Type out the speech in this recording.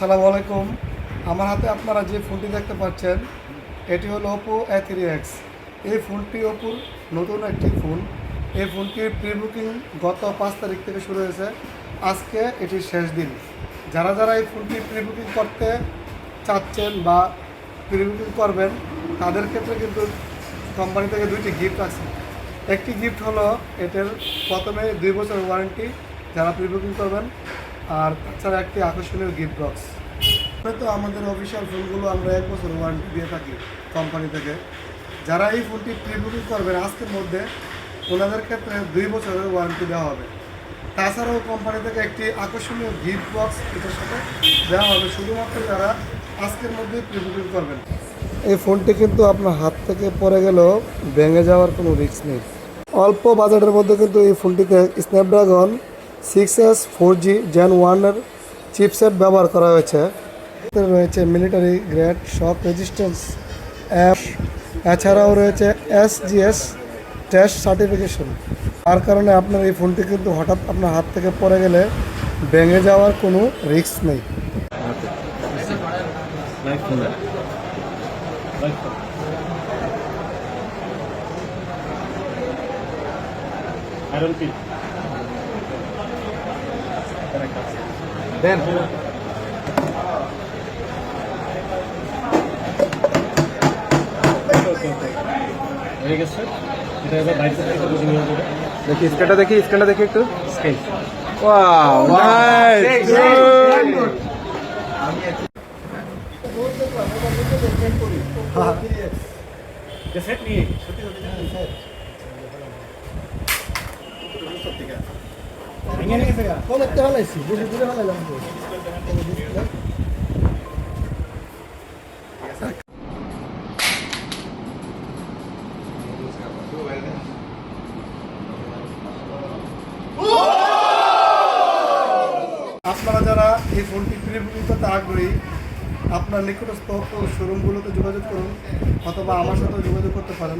সালামু আলাইকুম। আমার হাতে আপনারা যে ফোনটি দেখতে পাচ্ছেন, এটি হলো ওপো এ থ্রি এক্স এই ফোনটি ওপোর নতুন একটি ফোন এই ফোনটির প্রি বুকিং গত পাঁচ তারিখ থেকে শুরু হয়েছে। আজকে এটির শেষ দিন। যারা যারা এই ফোনটি প্রি বুকিং করতে চাচ্ছেন বা প্রি বুকিং করবেন, তাদের ক্ষেত্রে কিন্তু কোম্পানি থেকে দুইটি গিফট আছে। একটি গিফট হলো এটার প্রথমে দুই বছর ওয়ারেন্টি যারা প্রি বুকিং করবেন আর তাছাড়া একটি আকর্ষণীয় গিফট বক্স হয়তো আমাদের অফিসিয়াল ফোনগুলো আমরা এক বছর ওয়ারেন্টি দিয়ে থাকি কোম্পানি থেকে। যারা এই ফোনটি প্রি বুকিং করবেন, আজকের মধ্যে ওনাদের ক্ষেত্রে দুই বছরের ওয়ারেন্টি দেওয়া হবে। তাছাড়াও কোম্পানি থেকে একটি আকর্ষণীয় গিফট বক্স এটার সাথে দেওয়া হবে। শুধুমাত্র যারা আজকের মধ্যেই প্রি বুকিং করবেন। এই ফোনটি কিন্তু আপনার হাত থেকে পড়ে গেলেও ভেঙে যাওয়ার কোনো রিস্ক নেই। অল্প বাজেটের মধ্যে কিন্তু এই ফোনটিতে Snapdragon six S, four G, Gen ওয়ানের চিপসেট ব্যবহার করা হয়েছে। রয়েছে military grade, shock resistance, app, এছাড়াও রয়েছে এস জিএস টেস্ট সার্টিফিকেশন। তার কারণে আপনার এই ফোনটি কিন্তু হঠাৎ আপনার হাত থেকে পড়ে গেলে ভেঙে যাওয়ার কোনো রিস্ক নেই. দেন। হয়ে গেছে। এটা এবার বাইরে থেকে বুঝিয়ে নেওয়া যাবে দেখি স্ক্যানটা দেখি স্ক্যানটা দেখি একটু। স্কেল। ওয়াও নাইস যে সেট নিয়ে। ভেঙে নিয়ে গেছে কোন। আপনারা যারা এই ফোনটি বুকিং করতে আগ্রহী, আপনার নিকটস্থ শোরুমগুলোতে যোগাযোগ করুন অথবা আমার সাথে যোগাযোগ করতে পারেন